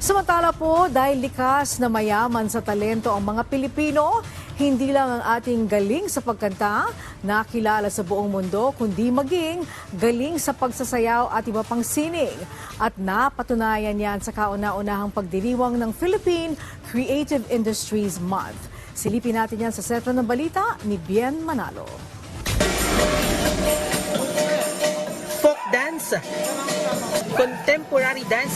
Samantala po, dahil likas na mayaman sa talento ang mga Pilipino, hindi lang ang ating galing sa pagkanta, nakilala sa buong mundo, kundi maging galing sa pagsasayaw at iba pang sining. At napatunayan yan sa kauna-unahang pagdiriwang ng Philippine Creative Industries Month. Silipin natin yan sa sentro ng balita ni Bien Manalo. folk dance, contemporary dance,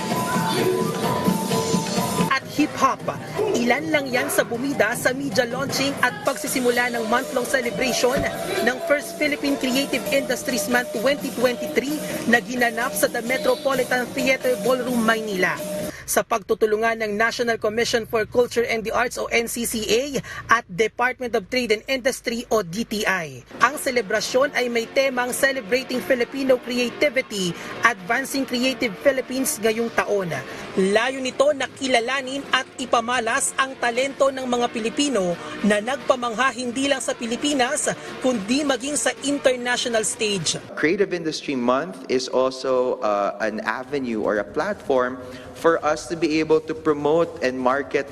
hip-hop. Ilan lang yan sa bumida sa media launching at pagsisimula ng month-long celebration ng First Philippine Creative Industries Month 2023 na ginanap sa The Metropolitan Theater Ballroom, Maynila sa pagtutulungan ng National Commission for Culture and the Arts o NCCA at Department of Trade and Industry o DTI. Ang selebrasyon ay may temang Celebrating Filipino Creativity, Advancing Creative Philippines ngayong taon. Layo nito na kilalanin at ipamalas ang talento ng mga Pilipino na nagpamangha hindi lang sa Pilipinas kundi maging sa international stage. Creative Industry Month is also uh, an avenue or a platform for us to be able to promote and market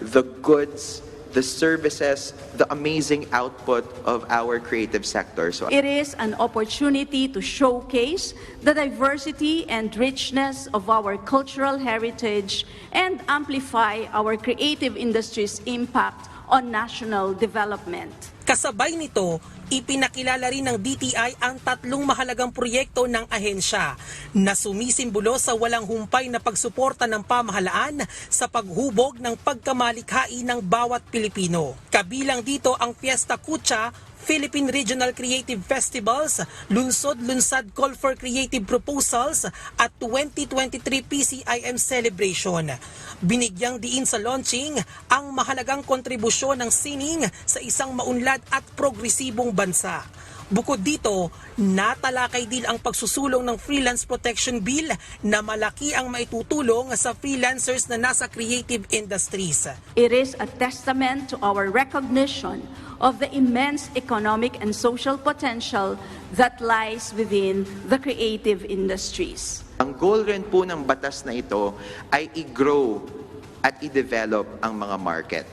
the goods, the services, the amazing output of our creative sector. So It is an opportunity to showcase the diversity and richness of our cultural heritage and amplify our creative industry's impact on national development. Kasabay nito, ipinakilala rin ng DTI ang tatlong mahalagang proyekto ng ahensya na sumisimbolo sa walang humpay na pagsuporta ng pamahalaan sa paghubog ng pagkamalikhain ng bawat Pilipino. Kabilang dito ang Fiesta Kucha, Philippine Regional Creative Festivals, Lunsod Lunsad Call for Creative Proposals at 2023 PCIM Celebration. Binigyang diin sa launching ang mahalagang kontribusyon ng sining sa isang maunlad at progresibong bansa. Bukod dito, natalakay din ang pagsusulong ng Freelance Protection Bill na malaki ang maitutulong sa freelancers na nasa creative industries. It is a testament to our recognition of the immense economic and social potential that lies within the creative industries. ang goal rin po ng batas na ito ay i-grow at i-develop ang mga market.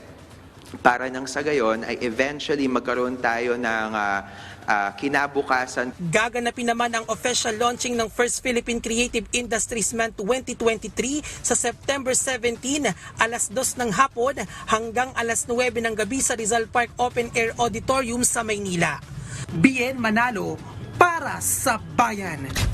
Para nang sa gayon ay eventually magkaroon tayo ng ah, ah, kinabukasan Gaganapin naman ang official launching ng First Philippine Creative Industries Month 2023 sa September 17, alas 2 ng hapon hanggang alas 9 ng gabi sa Rizal Park Open Air Auditorium sa Maynila. BN Manalo para sa bayan.